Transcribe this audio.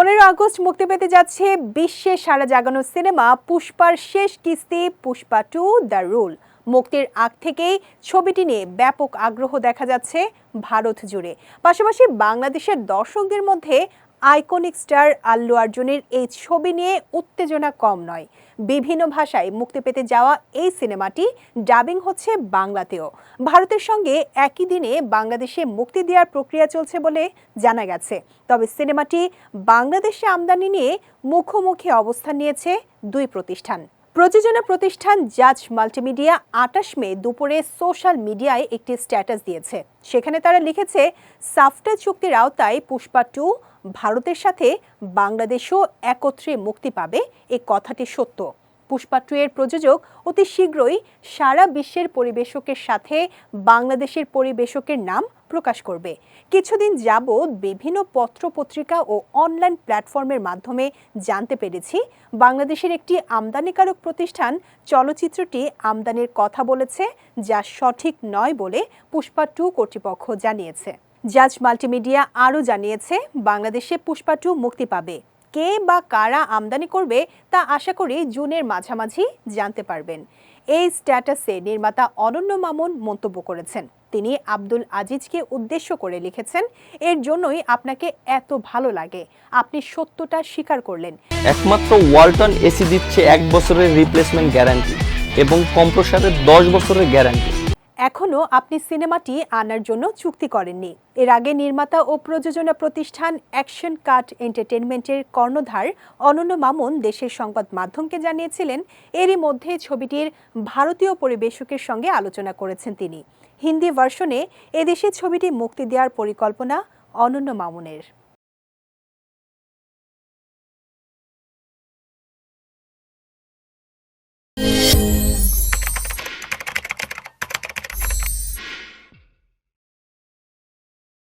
পনেরো আগস্ট মুক্তি পেতে যাচ্ছে বিশ্বে সারা জাগানো সিনেমা পুষ্পার শেষ কিস্তি, পুষ্পা টু, দ্য রুল। মুক্তির আগ থেকেই ছবিটি নিয়ে ব্যাপক আগ্রহ দেখা যাচ্ছে ভারত জুড়ে। পাশাপাশি বাংলাদেশের দর্শকদের মধ্যে আইকনিক স্টার আল্লু অর্জুনের এই ছবি নিয়ে উত্তেজনা কম নয়। বিভিন্ন ভাষায় মুক্তি পেতে যাওয়া এই সিনেমাটি ডাবিং হচ্ছে বাংলাতেও। ভারতের সঙ্গে একই দিনে বাংলাদেশে মুক্তি দেওয়ার প্রক্রিয়া চলছে বলে জানা গেছে। তবে সিনেমাটি বাংলাদেশে আমদানি নিয়ে মুখোমুখি অবস্থান নিয়েছে দুই প্রতিষ্ঠান। প্রযোজনা প্রতিষ্ঠান জাজ মাল্টিমিডিয়া আটাশ মে দুপুরে সোশ্যাল মিডিয়ায় একটি স্ট্যাটাস দিয়েছে। সেখানে তারা লিখেছে সাফটা চুক্তির আওতায় পুষ্পা টু ভারতের সাথে বাংলাদেশও একত্রে মুক্তি পাবে, এ কথাটি সত্য। পুষ্পা টু এর প্রযোজক অতি শীঘ্রই সারা বিশ্বের পরিবেশকের সাথে বাংলাদেশের পরিবেশকের নাম প্রকাশ করবে। কিছুদিন যাবৎ বিভিন্ন পত্রপত্রিকা ও অনলাইন প্ল্যাটফর্মের মাধ্যমে জানতে পেরেছি, বাংলাদেশের একটি আমদানিকারক প্রতিষ্ঠান চলচ্চিত্রটি আমদানির কথা বলেছে, যা সঠিক নয় বলে পুষ্পা টু কর্তৃপক্ষ জানিয়েছে। জাজ মাল্টিমিডিয়া আরও জানিয়েছে, বাংলাদেশে পুষ্পা টু মুক্তি পাবে। কে বা কারা আমদানি করবে তা আশা করি জুনের মাঝামাঝি জানতে পারবেন। এই স্ট্যাটাসে নির্মাতা অনন্য মামুন মন্তব্য করেছেন। তিনি আব্দুল আজিজকে উদ্দেশ্য করে লিখেছেন, এর জন্যই আপনাকে এত ভালো লাগে। আপনি সত্যটা স্বীকার করলেন। একমাত্র ওয়ালটন এসি দিচ্ছে এক বছরের রিপ্লেসমেন্ট গ্যারান্টি এবং কম্প্রসারের দশ বছরের গ্যারান্টি এখনও আপনি সিনেমাটি আনার জন্য চুক্তি করেননি। এর আগে নির্মাতা ও প্রযোজনা প্রতিষ্ঠান অ্যাকশন কাট এন্টারটেনমেন্টের কর্ণধার অনন্য মামুন দেশের সংবাদ মাধ্যমকে জানিয়েছিলেন, এরই মধ্যে ছবিটির ভারতীয় পরিবেশকের সঙ্গে আলোচনা করেছেন তিনি। হিন্দি ভার্সনে এদেশে ছবিটি মুক্তি দেওয়ার পরিকল্পনা অনন্য মামুনের।